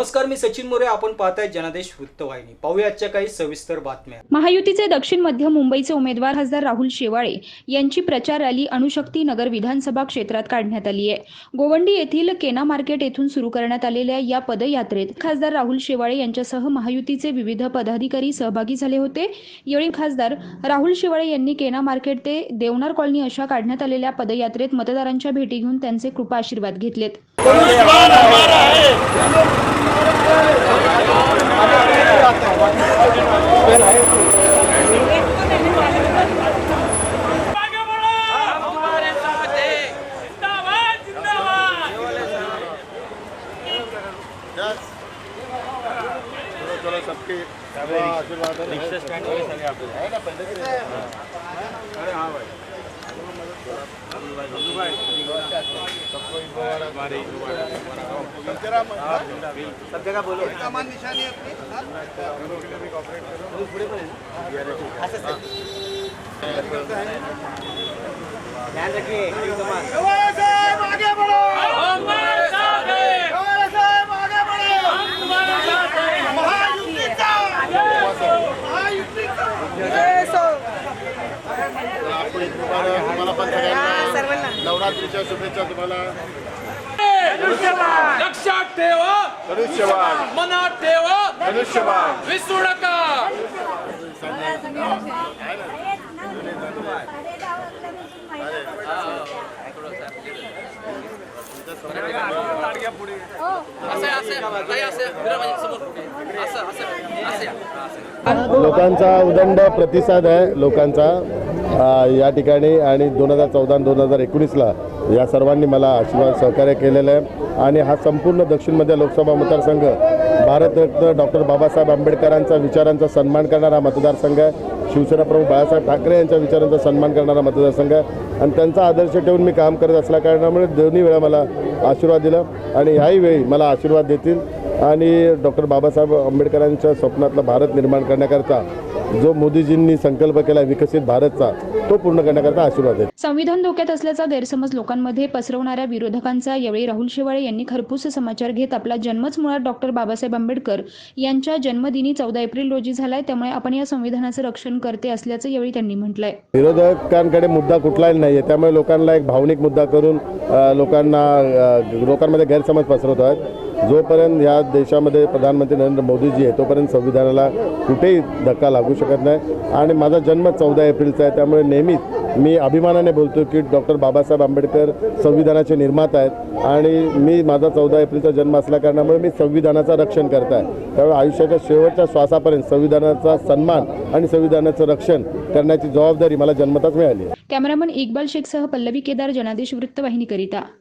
नमस्कार मी सचिन मोरे. आपण पाहताय जनादेश वृत्तवाहिनी. पाहूया आजच्या काही सविस्तर बातम्या. महायुतीचे दक्षिण मध्य मुंबईचे उमेदवार खासदार राहुल शेवाळे यांची प्रचार रॅली अणुशक्ती नगर विधानसभा क्षेत्रात काढण्यात आली आहे. गोवंडी येथील केना मार्केट येथून सुरू करण्यात आलेल्या या पदयात्रेत खासदार राहुल शेवाळे यांच्यासह महायुतीचे विविध पदाधिकारी सहभागी झाले होते. यावेळी खासदार राहुल शेवाळे यांनी केना मार्केट ते देवनार कॉलनी अशा काढण्यात आलेल्या पदयात्रेत मतदारांच्या भेटी घेऊन त्यांचे कृपा आशीर्वाद घेतलेत. आगे बढ़ो हमारे साथ है जिंदाबाद जिंदाबाद चलो सबके आशीर्वाद है ना पहले की अरे हाँ भाई सब जगह बोलो कमान निशानी अपनी ध्यान रखिए आगे आगे बढ़ो हमारे तुम्हाला पण सगळ्यांना नवरात्रीच्या शुभेच्छा तुम्हाला. लक्षात ठेवा. धनुष्यवाद मनात ठेवा. धनुष्यवाद विसरू नका. लोकांचा उदंड प्रतिसाद आहे लोकांचा. या ठिकाणी आणि दोन हजार चौदा दोन हजार एकोणीसला या सर्वांनी मला आशीर्वाद सहकार्य केलेलं आहे. आणि हा संपूर्ण दक्षिण मध्य लोकसभा मतदारसंघ भारतरत्न डॉक्टर बाबासाहेब आंबेडकरांचा विचारांचा सन्मान करणारा मतदारसंघ आहे. शिवसेना प्रमुख बाळासाहेब ठाकरे यांच्या विचारांचा सन्मान करणारा मतदारसंघ आहे. आणि त्यांचा आदर्श ठेवून मी काम करत असल्या कारणामुळे दोन्ही वेळा मला आशीर्वाद दिला. आणि ह्याही वेळी मला आशीर्वाद देतील. आणि डॉक्टर बाबासाहेब आंबेडकरांच्या स्वप्नातला भारत निर्माण करण्याकरता जो मोदीजींनी संकल्प केला विकसित भारतचा तो पूर्ण करण्याकरता आशीर्वाद देतील संविधान धोक्यात असल्याचा गैरसमज लोकांमध्ये पसरवणाऱ्या विरोधकांचा यावेळी राहुल शेवाळे यांनी खरपूस समाचार घेत आपला जन्मच मुळात डॉक्टर बाबासाहेब आंबेडकर यांच्या जन्मदिनी चौदा एप्रिल रोजी झालाय त्यामुळे आपण या संविधानाचं रक्षण करते असल्याचं यावेळी त्यांनी म्हटलंय. विरोधकांकडे मुद्दा कुठलाही नाही आहे त्यामुळे लोकांना एक भावनिक मुद्दा करून लोकांना लोकांमध्ये गैरसमज पसरवत आहेत. जोपर्यंत या देशामध्ये प्रधानमंत्री नरेंद्र मोदीजी आहे तोपर्यंत संविधानाला कुठेही धक्का लागू शकत नाही. आणि माझा जन्म चौदा एप्रिलचा आहे त्यामुळे नेहमीच मी अभिमानाने बोलतो की डॉक्टर बाबासाहेब आंबेडकर संविधानाचे निर्माता आहेत. आणि मी माझा चौदा एप्रिलचा जन्म असल्याकारणामुळे मी संविधानाचं रक्षण करत आहे त्यामुळे आयुष्याच्या शेवटच्या श्वासापर्यंत संविधानाचा सन्मान आणि संविधानाचं रक्षण करण्याची जबाबदारी मला जन्मताच मिळाली कॅमेरामन इक्बाल शेखसह पल्लवी केदार जनादेश वृत्तवाहिनीकरिता.